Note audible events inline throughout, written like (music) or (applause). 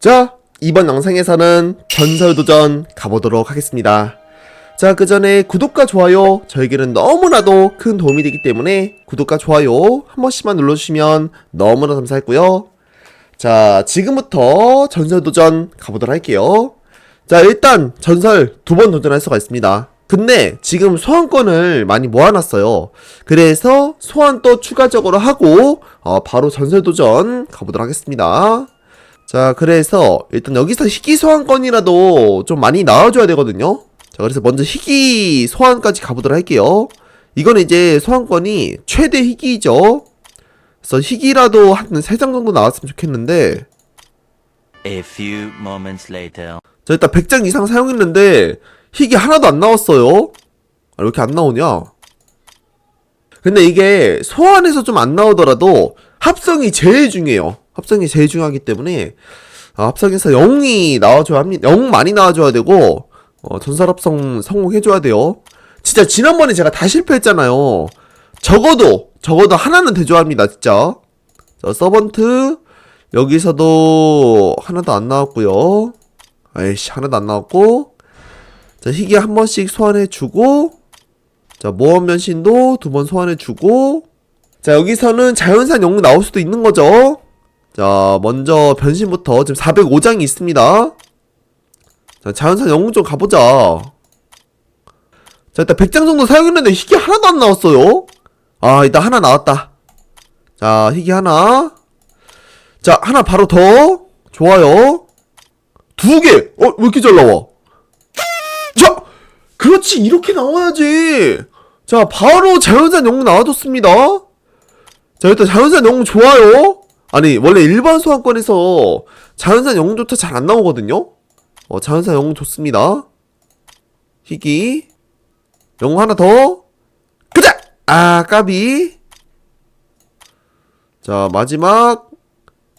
자, 이번 영상에서는 전설 도전 가보도록 하겠습니다. 자, 그 전에 구독과 좋아요 저에게는 너무나도 큰 도움이 되기 때문에 구독과 좋아요 한 번씩만 눌러주시면 너무나 감사했고요. 자, 지금부터 전설 도전 가보도록 할게요. 자, 일단 전설 두 번 도전할 수가 있습니다. 근데 지금 소환권을 많이 모아놨어요. 그래서 소환 또 추가적으로 하고 어, 바로 전설 도전 가보도록 하겠습니다. 자, 그래서 일단 여기서 희귀 소환권이라도 좀 많이 나와줘야 되거든요. 자, 그래서 먼저 희귀 소환까지 가보도록 할게요. 이건 이제 소환권이 최대 희귀죠. 그래서 희귀라도 한 3장 정도 나왔으면 좋겠는데, A few moments later. 자, 일단 100장 이상 사용했는데, 희귀 하나도 안 나왔어요. 아, 왜 이렇게 안 나오냐? 근데 이게 소환해서 좀 안 나오더라도 합성이 제일 중요해요. 합성이 제일 중요하기 때문에 아, 합성해서 0이 나와줘야 합니다. 0 많이 나와줘야 되고 어, 전설 합성 성공해줘야 돼요. 진짜 지난번에 제가 다 실패했잖아요. 적어도 적어도 하나는 대줘야 합니다. 진짜. 자, 서번트 여기서도 하나도 안 나왔고요. 아이씨 하나도 안 나왔고 자 희귀 한 번씩 소환해주고 자 모험 변신도 두 번 소환해주고 자 여기서는 자연산 영웅 나올 수도 있는 거죠 자 먼저 변신부터 지금 405장이 있습니다 자 자연산 영웅 좀 가보자 자 일단 100장 정도 사용했는데 희귀 하나도 안 나왔어요 아 일단 하나 나왔다 자 희귀 하나 자 하나 바로 더 좋아요 두 개! 어, 왜 이렇게 잘 나와? 자! 그렇지, 이렇게 나와야지! 자, 바로 자연산 영웅 나와줬습니다. 자, 일단 자연산 영웅 좋아요. 아니, 원래 일반 소환권에서 자연산 영웅조차 잘 안 나오거든요? 어, 자연산 영웅 좋습니다. 희귀. 영웅 하나 더. 그자! 아, 까비. 자, 마지막.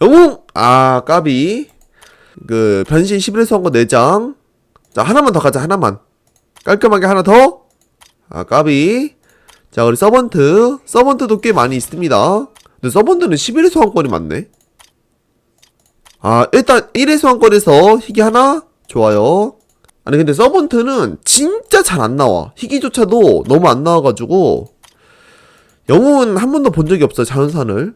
영웅! 아, 까비. 그 변신 11회 선거 4장 자 하나만 더 가자 하나만 깔끔하게 하나 더 아 까비 자 우리 서번트 서번트도 꽤 많이 있습니다 근데 서번트는 11회 소환권이 많네 아 일단 1회 소환권에서 희귀 하나 좋아요 아니 근데 서번트는 진짜 잘 안 나와 희귀조차도 너무 안 나와가지고 영웅은 한 번도 본 적이 없어요 자연산을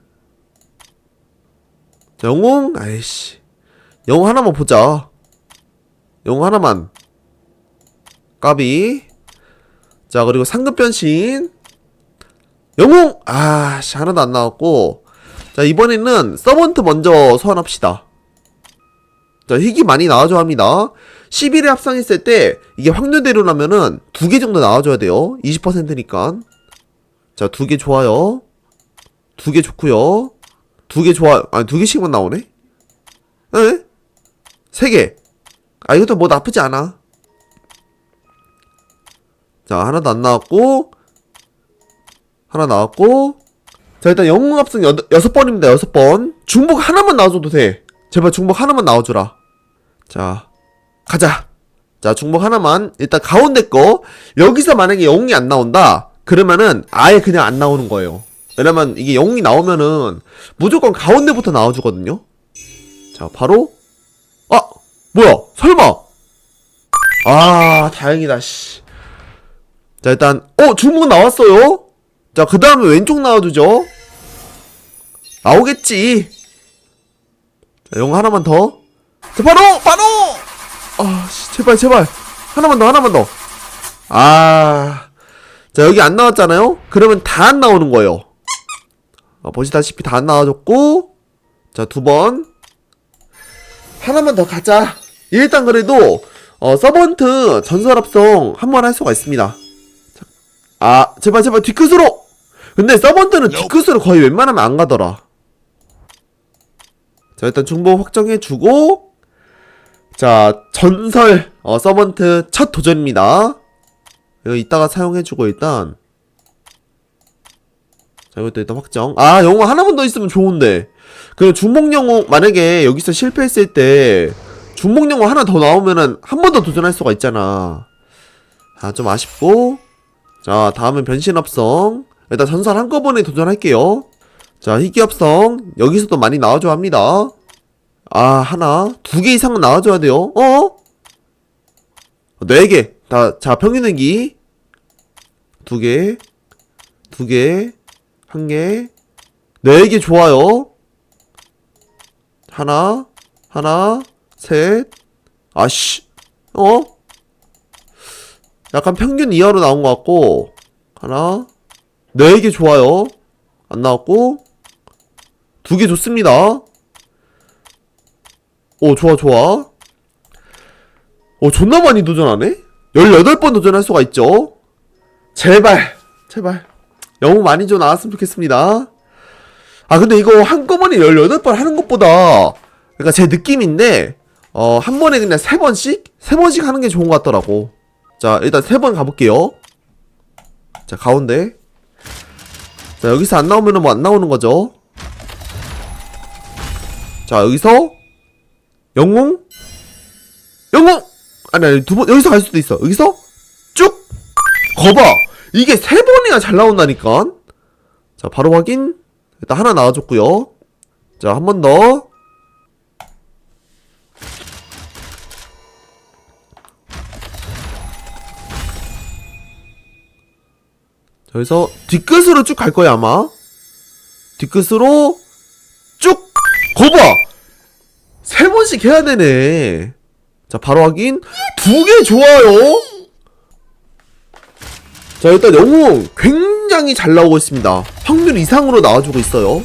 자, 영웅 아이씨 영웅 하나만 보자. 영웅 하나만. 까비. 자, 그리고 상급 변신. 영웅! 아, 씨, 하나도 안 나왔고. 자, 이번에는 서번트 먼저 소환합시다. 자, 희귀 많이 나와줘야 합니다. 11회 합성했을 때, 이게 확률대로 나면은 두 개 정도 나와줘야 돼요. 20%니까. 자, 두 개 좋아요. 두 개 좋고요 두 개 좋아, 아니, 두 개씩만 나오네? 에? 세 개. 아, 이것도 뭐 나쁘지 않아. 자, 하나도 안 나왔고, 하나 나왔고, 자, 일단 영웅 합성 여, 여섯 번입니다, 여섯 번. 중복 하나만 나와줘도 돼. 제발 중복 하나만 나와주라. 자, 가자. 자, 중복 하나만. 일단 가운데 거. 여기서 만약에 영웅이 안 나온다? 그러면은 아예 그냥 안 나오는 거예요. 왜냐면 이게 영웅이 나오면은 무조건 가운데부터 나와주거든요? 자, 바로 아! 뭐야? 설마! 아, 다행이다, 씨. 자, 일단, 어, 주문 나왔어요? 자, 그 다음에 왼쪽 나와주죠? 나오겠지. 자, 영 하나만 더. 자, 바로! 바로! 아, 씨, 제발, 제발. 하나만 더, 하나만 더. 아. 자, 여기 안 나왔잖아요? 그러면 다 안 나오는 거예요. 어, 보시다시피 다 안 나와줬고, 자, 두 번. 하나만 더 가자. 일단 그래도 어, 서번트 전설 합성 한 번 할 수가 있습니다. 자, 아 제발 제발 뒤끝으로. 근데 서번트는 뒤끝으로 거의 웬만하면 안 가더라. 자 일단 중복 확정해주고 자 전설 어, 서번트 첫 도전입니다. 이거 이따가 사용해주고 일단 자 이것도 일단 확정. 아 영웅 하나만 더 있으면 좋은데. 그 중복 영웅 만약에 여기서 실패했을 때 중복 영웅 하나 더 나오면은 한 번 더 도전할 수가 있잖아. 아 좀 아쉽고. 자 다음은 변신 합성. 일단 전설 한꺼번에 도전할게요. 자 희귀 합성 여기서도 많이 나와줘야 합니다. 아, 하나. 두 개 이상은 나와줘야 돼요. 어? 네 개. 다, 자, 평균 내기. 두 개. 두 개. 한 개. 네 개 좋아요. 하나. 하나. 셋. 아씨. 어? 약간 평균 이하로 나온 것 같고. 하나. 네개 좋아요. 안 나왔고. 두 개 좋습니다. 오, 좋아, 좋아. 오, 존나 많이 도전하네? 18번 도전할 수가 있죠. 제발, 제발. 영웅 많이 좀 나왔으면 좋겠습니다. 아, 근데 이거 한꺼번에 18번 하는 것보다, 그러니까 제 느낌인데, 어, 한 번에 그냥 3번씩? 3번씩 하는 게 좋은 것 같더라고. 자, 일단 3번 가볼게요. 자, 가운데. 자, 여기서 안 나오면은 뭐 안 나오는 거죠. 자, 여기서 영웅? 영웅! 아니, 아니, 두 번, 여기서 갈 수도 있어. 여기서 쭉! 거봐! 이게 세 번이나 잘 나온다니까? 자, 바로 확인. 일단 하나 나와줬고요 자, 한 번 더. 자, 여기서 뒤끝으로 쭉 갈 거야, 아마. 뒤끝으로 쭉! 거봐! 세 번씩 해야 되네. 자, 바로 확인. 두 개 좋아요. 자, 일단 영웅 굉장히 잘 나오고 있습니다. 확률 이상으로 나와주고 있어요.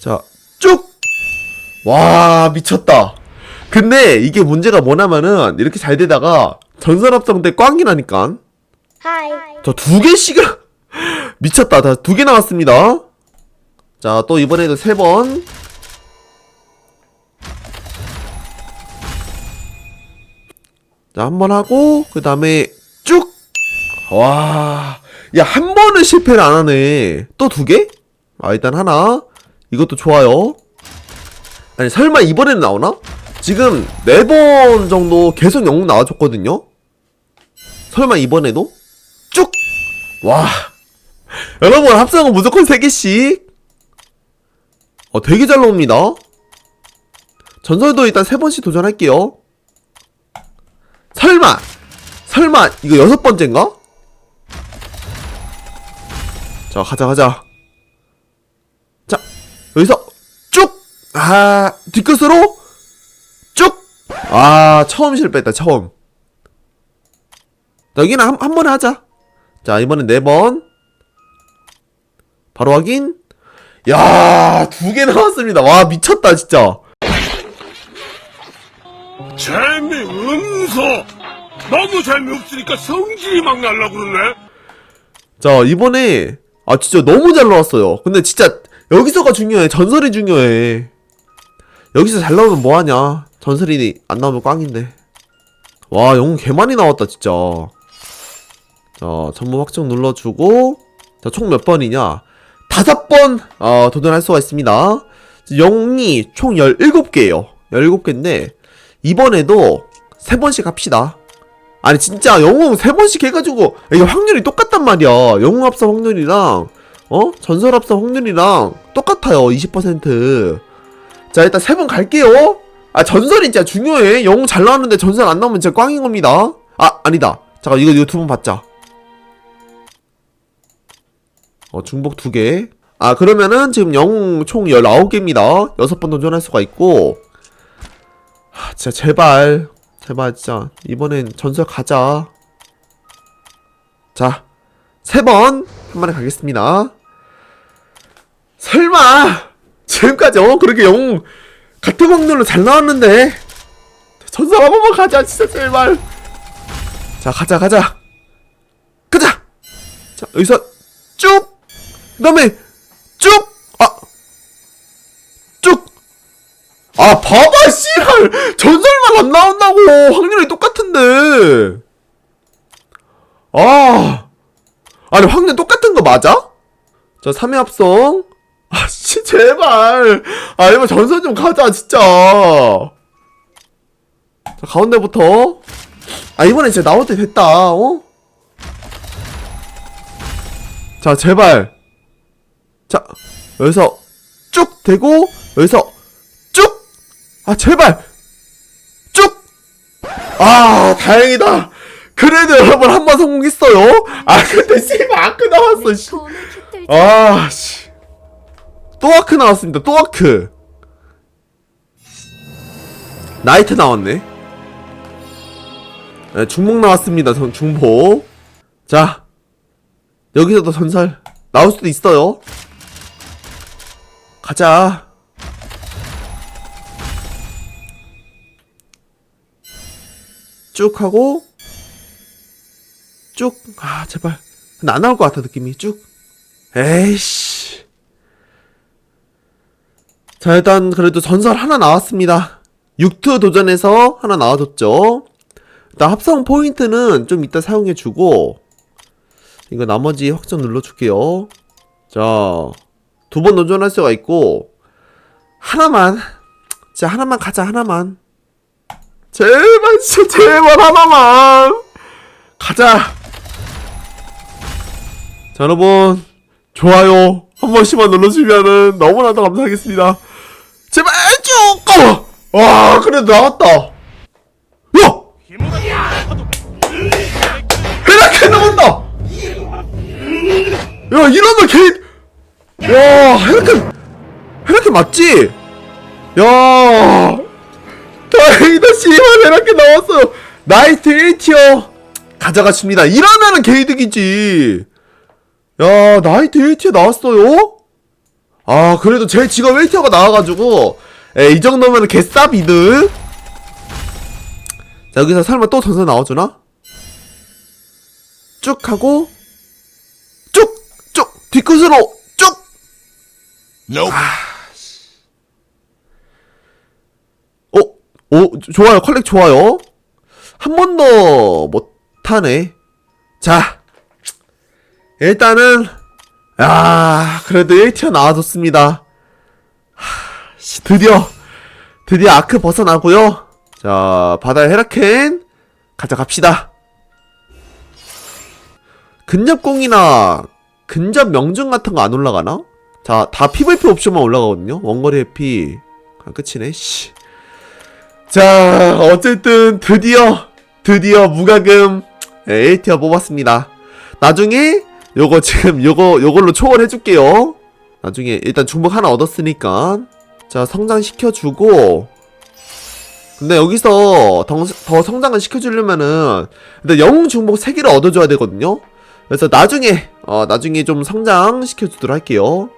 자, 쭉! 와, 미쳤다. 근데 이게 문제가 뭐냐면은 이렇게 잘 되다가 전설합성 때 꽝이 하이. 저 두 개씩을 (laughs) 미쳤다. 다 두 개 나왔습니다. 자, 또 이번에도 세 번. 자, 한 번 하고 그 다음에 쭉. 와, 야 한 번은 실패를 안 하네. 또 두 개? 아 일단 하나. 이것도 좋아요. 아니 설마 이번에는 나오나? 지금 네 번 정도 계속 영웅 나와줬거든요. 설마 이번에도? 쭉! 와. 여러분, 합성은 무조건 3개씩. 어, 되게 잘 나옵니다. 전설도 일단 3번씩 도전할게요. 설마! 설마, 이거 여섯 번째인가? 자, 가자, 가자. 자, 여기서 쭉! 아, 뒷끝으로 쭉! 아, 처음 실패했다, 처음. 자, 여기는 한, 한 번에 하자. 자, 이번엔 네 번. 바로 확인. 야, 두 개 나왔습니다. 와, 미쳤다, 진짜. 재미없어! 너무 재미없으니까 성질이 막 날라 그러네? 자, 이번에, 아, 진짜 너무 잘 나왔어요. 근데 진짜, 여기서가 중요해. 전설이 중요해. 여기서 잘 나오면 뭐하냐. 전설이 안 나오면 꽝인데. 와, 영웅 개 많이 나왔다, 진짜. 자, 전부 확정 눌러주고, 자, 총 몇 번이냐? 다섯 번, 어, 도전할 수가 있습니다. 영웅이 총 17개예요 17개인데, 이번에도 세 번씩 합시다. 아니, 진짜 영웅 세 번씩 해가지고, 이게 확률이 똑같단 말이야. 영웅 합성 확률이랑, 어? 전설 합성 확률이랑 똑같아요. 20%. 자, 일단 세 번 갈게요. 아, 전설이 진짜 중요해. 영웅 잘 나왔는데 전설 안 나오면 진짜 꽝인 겁니다. 아, 아니다. 잠깐, 이거, 번 받자. 어, 중복 두 개. 아, 그러면은 지금 영웅 총 19개입니다. 6번 도전할 수가 있고. 아, 진짜 제발. 제발, 진짜. 이번엔 전설 가자. 자, 세 번. 한 번에 가겠습니다. 설마! 지금까지, 어, 그렇게 영웅 같은 확률로 잘 나왔는데. 전설 한 번만 가자, 진짜, 제발. 자, 가자, 가자. 가자! 자, 여기서 쭉! 그 다음에 쭉! 아! 쭉! 아, 봐봐, 씨발! 전설만 안 나온다고! 확률이 똑같은데! 아! 아니, 확률 똑같은 거 맞아? 자, 3회 합성. 아, 씨, 제발! 아, 이번 전설 좀 가자, 진짜! 자, 가운데부터. 아, 이번엔 진짜 나올 때 됐다, 어? 자, 제발. 자, 여기서 쭉 대고, 여기서 아 제발! 쭉! 아 다행이다! 그래도 여러분 한 번 성공했어요. 아 근데 씨발 아크 나왔어 씨. 돈을 깃들지 아 씨. 또 아크 나왔습니다 또 아크. 나이트 나왔네. 네, 중복 나왔습니다 전 중복. 자 여기서도 전설 나올 수도 있어요 가자. 쭉 하고 쭉. 아 제발. 근데 안 나올 것 같아 느낌이. 쭉. 에이씨. 자 일단 그래도 전설 하나 나왔습니다. 6투 도전에서 하나 나와줬죠. 일단 합성 포인트는 좀 이따 사용해주고 이거 나머지 확정 눌러줄게요. 자 두 번 도전할 수가 있고 하나만 진짜 하나만 가자 하나만. 제발 진짜 제발 하나만. 가자. 자 여러분 좋아요 한 번씩만 눌러주면은 너무나도 감사하겠습니다. 제발 쭉 어! 와 그래도 나왔다. 야 헤라켄 나온다 야 이러면 개 야, 헤라켄, 헤라켄 맞지? 야, 다행이다, 씨발, 헤라켄 나왔어요. 나이트 1티어 가져가십니다. 이러면은 개이득이지. 야, 나이트 1티어 나왔어요? 아, 그래도 제 직업 1티어가 나와가지고, 에, 이 정도면 개쌉 이득. 자, 여기서 설마 또 전설 나와주나? 쭉 하고, 쭉! 쭉! 뒤끝으로 쭉! 어? 오, 좋아요. 컬렉 좋아요. 한 번 더 못하네. 자. 일단은, 야 그래도 1티어 나와줬습니다. 하, 씨, 드디어, 드디어 아크 벗어나고요 자, 바다의 헤라켄, 가져갑시다. 근접공이나 근접 명중 같은 거 안 올라가나? 자, 다 PVP 옵션만 올라가거든요. 원거리 해피. 아, 끝이네. 씨. 자, 어쨌든 드디어 드디어 무과금 1티어 뽑았습니다. 나중에 요거 지금 요거 요걸로 초월해 줄게요. 나중에 일단 중복 하나 얻었으니까 자, 성장시켜 주고 근데 여기서 더, 더 성장을 시켜주려면은 일단 영웅 중복 3개를 얻어줘야 되거든요. 그래서 나중에 어 나중에 좀 성장 시켜주도록 할게요.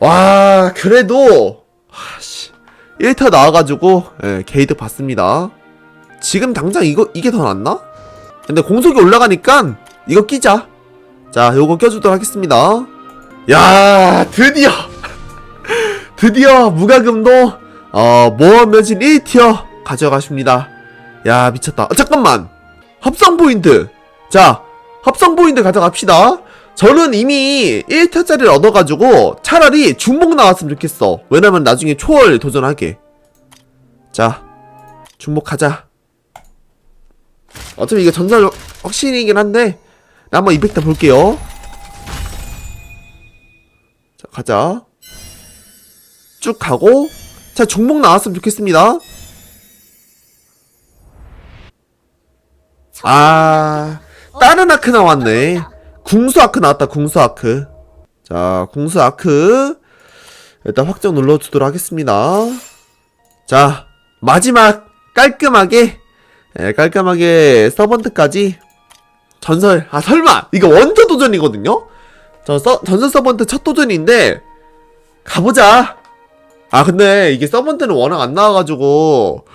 와 그래도 아씨 1타 나와가지고 예, 게이드 받습니다. 지금 당장 이거 이게 더 낫나? 근데 공속이 올라가니까 이거 끼자. 자 요거 껴주도록 하겠습니다. 야 드디어 (laughs) 드디어 무과금도 어 모험 변신 1티어 가져가십니다. 야 미쳤다. 어, 잠깐만 합성 포인트. 자 합성 포인트 가져갑시다. 저는 이미 1타짜리를 얻어가지고 차라리 중복 나왔으면 좋겠어. 왜냐면 나중에 초월 도전하게. 자, 중복하자. 어차피 이게 전설 확신이긴 한데, 나 한번 200대 볼게요. 자, 가자. 쭉 가고, 자, 중복 나왔으면 좋겠습니다. 아, 다른 아크 나왔네. 궁수 아크 나왔다, 궁수 아크. 자, 궁수 아크. 일단 확정 눌러주도록 하겠습니다. 자, 마지막 깔끔하게, 예, 깔끔하게 서번트까지 전설, 아, 설마! 이거 원투 도전이거든요? 저 서, 전설 서번트 첫 도전인데, 가보자. 아, 근데 이게 서번트는 워낙 안 나와가지고,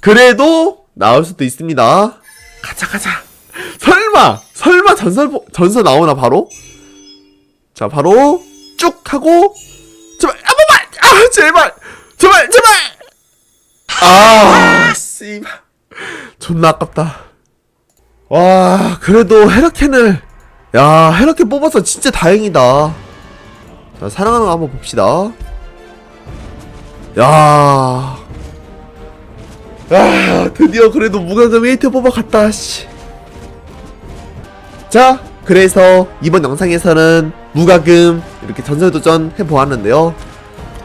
그래도 나올 수도 있습니다. 가자, 가자. 설마 설마 전설 보- 전설 나오나 바로? 자 바로 쭉 하고 제발 한 번만 아 제발! 제발 제발! 아 씨발. 존나 아깝다. 와 그래도 헤라켄을 야 헤라켄 뽑아서 진짜 다행이다. 자 사랑하는 거 한번 봅시다. 야. 야, 드디어 그래도 무과금 1트 뽑아갔다, 씨. 자, 그래서 이번 영상에서는 무과금 이렇게 전설도전 해보았는데요.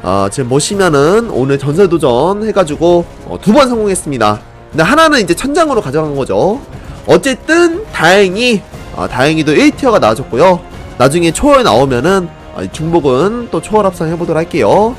어, 지금 보시면은 오늘 전설도전 해가지고 어, 두 번 성공했습니다. 근데 하나는 이제 천장으로 가져간 거죠. 어쨌든 다행히 아, 다행히도 1티어가 나와줬고요. 나중에 초월 나오면은 아, 중복은 또 초월 합성 해보도록 할게요.